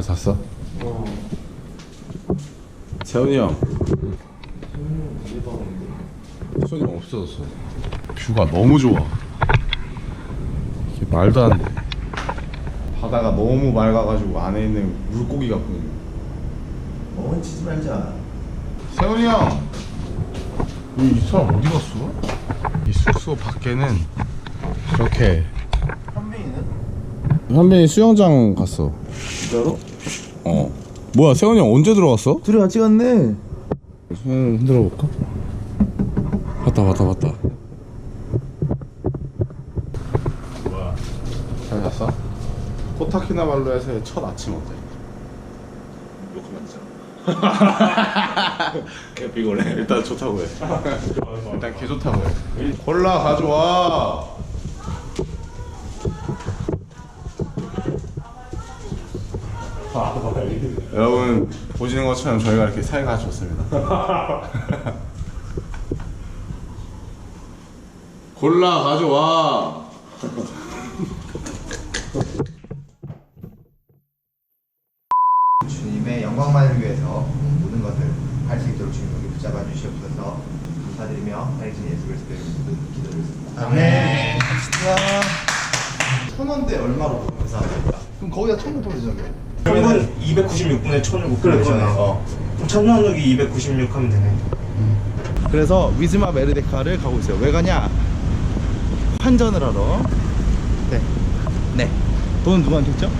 잘 잤어? 세훈이 형. 세훈이 형 없어졌어. 뷰가 너무 좋아. 이게 말도 안 돼. 바다가 너무 맑아가지고 안에 있는 물고기가 보이네. 멍치지 말자. 세훈이 형. 이, 이 사람 어디 갔어? 이 숙소 밖에는 이렇게 현민이는? 현빈이 수영장 갔어. 진짜로? 어. 뭐야 세훈이 형 언제 들어갔어? 둘이 같이 갔네. 손 흔들어 볼까? 봤다 봤다 봤다. 뭐야? 잘 잤어? 코타키나발루에서의 첫 아침 어때? 욕하면 되잖아. 개 피곤해. 일단 좋다고 해. 일단 개 좋다고 해. 콜라 가져와. 아, 여러분 보시는 것처럼 저희가 이렇게 사이가 아주 좋습니다. 골라 가져와. 주님의 영광만을 위해서 모든 것을 할 수 있도록 주님 여기 붙잡아 주시옵소서 감사드리며 하나님 예수 그리스도의 모든 기도를 드립니다. 아멘. 천 원대 얼마로 계산합니까? 그럼 거기다 천원 더 되잖아요. 1분 296분에 1000을 그래, 곱하잖아요. 어. 그럼 1000 나누기 296 하면 되네. 음. 그래서 위즈마 메르데카를 가고 있어요. 왜 가냐? 환전을 하러. 네. 네. 돈 누구한테 있죠?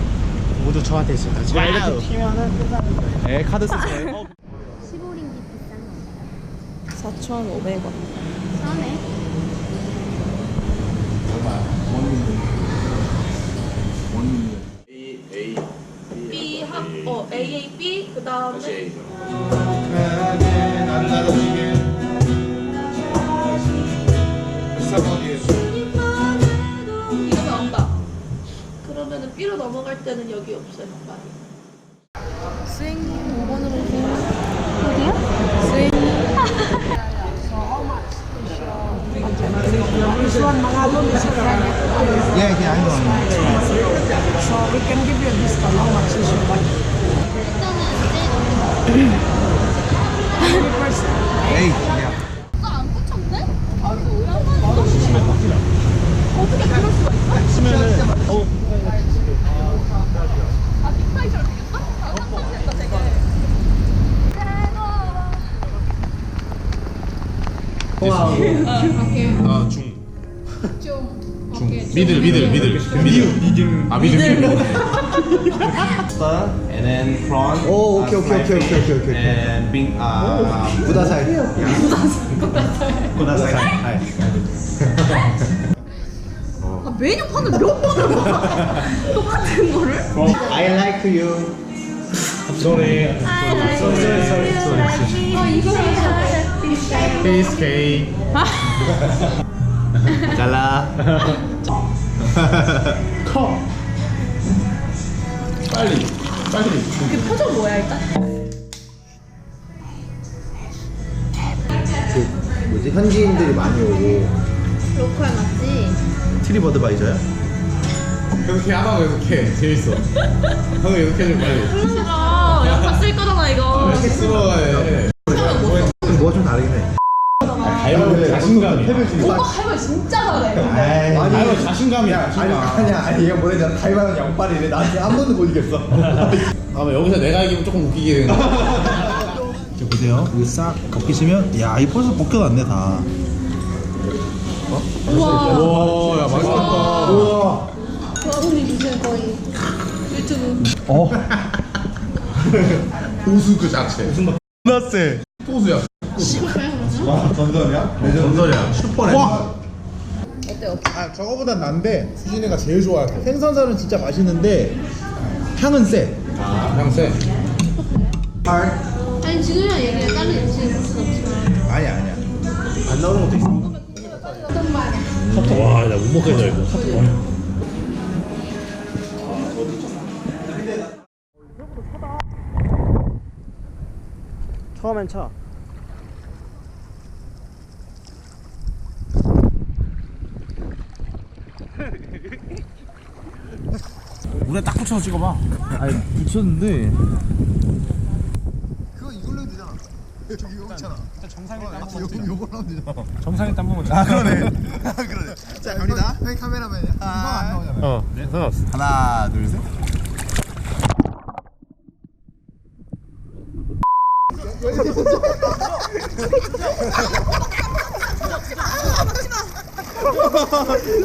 모두 저한테 있습니다. 제가 와우. 이렇게 튀면은 끝나는 거예요. 네, 카드 쓰세요. 15링기 비싼 거. 4,500원. 어, AAB, 그 다음에 이거 나온다. 그러면은 B로 넘어갈 때는 여기 없어요. 많이. 스윙님 5번으로 오세요. 어디요? 스윙. 예, 그냥 아무 거 에이, 야. 안 꽂혔네? 아 이거 왜 안 맞아? 어떻게 그럴 수가 있어? 아 빅사이즈로 되겠어? 아 깜짝이야 되게 아 중. 좀 중. 미들 미들 미들 미들. 아 미들 미들. and then prawn. 오, uh, 오케이, 오케이, fried 오케이, fish, 오케이, 오케이, 오케이. And being uh, 구다사이. kudasai. Hi. 아, 메뉴판을 몇 번을 봐. 똑같은 거를? I like you. 어 이거 케이스 케이. 잘라. 빨리 빨리. 그 표정 뭐야, 일단? 그 뭐지 현지인들이 많이 오고 로컬 맞지? 트리버드 바이저야? 계속해 하다가 계속해 재밌어. 형 계속해줘 빨리. 싫어. 영상 쓸 거잖아, 이거. 쑥스러워해. 뭐가 좀 다르긴 해. 가위바위보 자신감이야. 오빠 할말 진짜 잘해. 아니 이거 자신감이야. 아니 자신감. 아니야 아니 얘가 뭐랬냐 가위바위보 양빨이래 나한테 한 번도 못 이겼어. 아마 여기서 내가 이기면 조금 웃기게 되는 거야. 저 보세요 이거 싹 벗기시면 야 이 벌써 벗겨놨네 다. 오, 야 맛있겠다. 우와. 여러분이 무슨 거의 유튜브 어. 고수 그 자체. 무슨 나세. 포수야. 와 전설이야? 전설이야. 슈퍼 와. 어때 어때? 아 저거보단 난데 수진이가 제일 좋아할 거. 생선살은 진짜 맛있는데 향은 세. 아, 향세. 아니 지금이랑 얘기해 다른 음식 먹을 순 없지만 아니야 아니야. 안 나오는 것도 있어. 어떤? 와, 나 못 먹겠다 이거. 처음엔 차. 물에 딱 붙여서 찍어봐. 아니 붙였는데 정상에 땀 먹은 아 그러네 그러네 자 갑니다 형 카메라맨이야 아, 안 나오잖아 어, 네, 상관없어. 하나 둘셋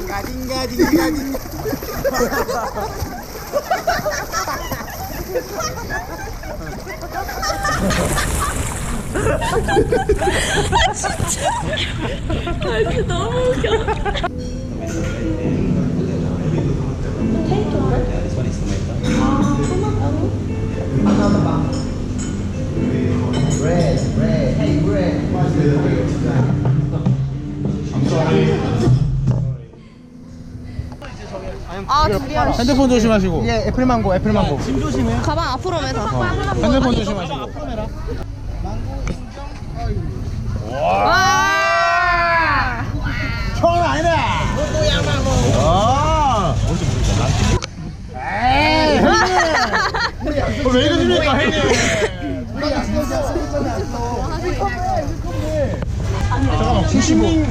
가딘 가딘 가딘 아 진짜 너무 웃겨. 아 준비하라. 핸드폰 조심하시고. 예 애플망고 애플망고 가방 앞으로 매서. 핸드폰 조심하시고. 와. 형은 아니네 아왜 이러십니까, 형님? 잠깐만, 75.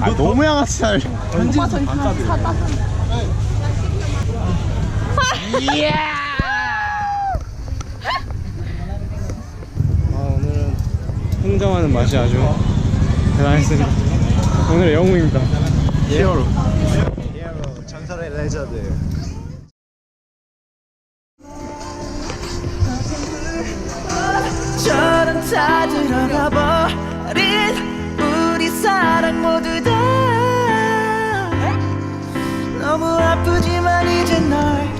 아, 너무 양아치 잘 오빠 저기 다 다. 아, 오늘은 흥정하는 맛이 아주 대단했습니다. 오늘의 영웅입니다. 히어로. 히어로 전설의 레전드 아프지만 이제 널